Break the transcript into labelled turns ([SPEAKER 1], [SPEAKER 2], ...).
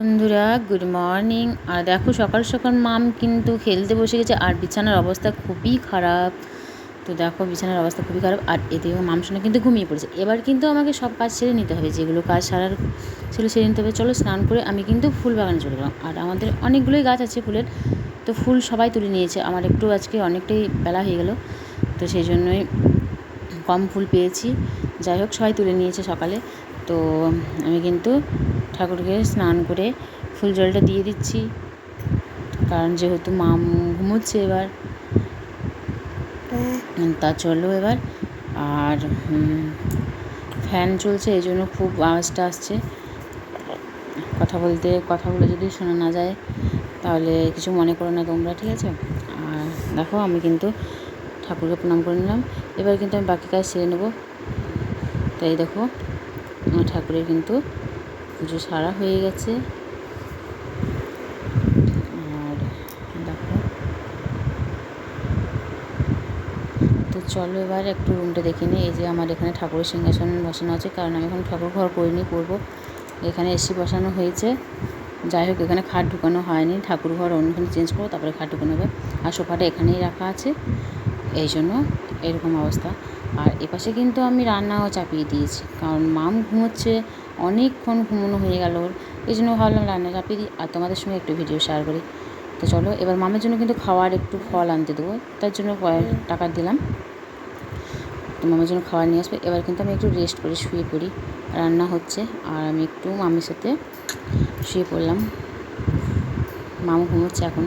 [SPEAKER 1] বন্ধুরা good morning আর দেখো, সকাল সকাল মাম কিন্তু খেলতে বসে গেছে, আর বিছানার অবস্থা খুবই খারাপ। তো দেখো, বিছানার অবস্থা খুবই খারাপ, আর এদিকে মাম শুনে কিন্তু ঘুমিয়ে পড়েছে। এবার কিন্তু আমাকে সব কাজ সেরে নিতে হবে, যেগুলো কাজ সারার ছিল সেরে নিতে হবে। চলো স্নান করে আমি কিন্তু ফুল বাগানে চলে গেলাম। আর আমাদের অনেকগুলোই গাছ আছে ফুলের, তো ফুল সবাই তুলে নিয়েছে। আমার একটু আজকে অনেকটাই বেলা হয়ে গেল, তো সেই জন্যই কম ফুল পেয়েছি। যাই হোক, সবাই তুলে নিয়েছে সকালে। তো আমি কিন্তু ঠাকুরকে স্নান করে ফুল জলটা দিয়ে দিচ্ছি। কারণ যেহেতু মা ঘুমোচ্ছে এবার। তা চলো এবার। আর ফ্যান চলছে, এই জন্য খুব আওয়াজটা আসছে। কথা বলতে, কথাগুলো যদি শোনা না যায়, তাহলে কিছু মনে করো না তোমরা, ঠিক আছে? আর দেখো, আমি কিন্তু ঠাকুরকে প্রণাম করে নিলাম। এবার কিন্তু আমি বাকি কাজ সেরে নেব। তাই দেখো। আমার ঠাকুরের কিন্তু পুজো সারা হয়ে গেছে। আর দেখো। তো চলো এবার একটু রুমটা দেখে নিই। এই যে আমার এখানে ঠাকুরের সিংহাসন বসানো আছে, কারণ আমি এখন ঠাকুর ঘর করিনি, করব। এখানে এসি বসানো হয়েছে। যাই হোক, এখানে খাট ঢুকানো হয়নি। ঠাকুর ঘর অন্যখানে চেঞ্জ করব, তারপরে খাট ঢুকানো হবে। আর সোফাটা এখানেই রাখা আছে। এই জন্য এরকম অবস্থা। আর এপাশে কিন্তু আমি রান্নাও চাপিয়ে দিয়েছি। কারণ মাম ঘুমোচ্ছে, অনেকক্ষণ ঘুমোনো হয়ে গেল ওর। এই জন্য ভাবলাম রান্না চাপিয়ে দিই আর তোমাদের সঙ্গে একটু ভিডিও শেয়ার করি। তো চলো, এবার মামের জন্য কিন্তু খাওয়ার একটু ফল আনতে দেবো। তার জন্য টাকা দিলাম। তো মামের জন্য খাবার নিয়ে আসবে। এবার কিন্তু আমি একটু রেস্ট করে শুয়ে পড়ি। রান্না হচ্ছে আর আমি একটু মামির সাথে শুয়ে পড়লাম। মামু ঘুমোচ্ছে এখন।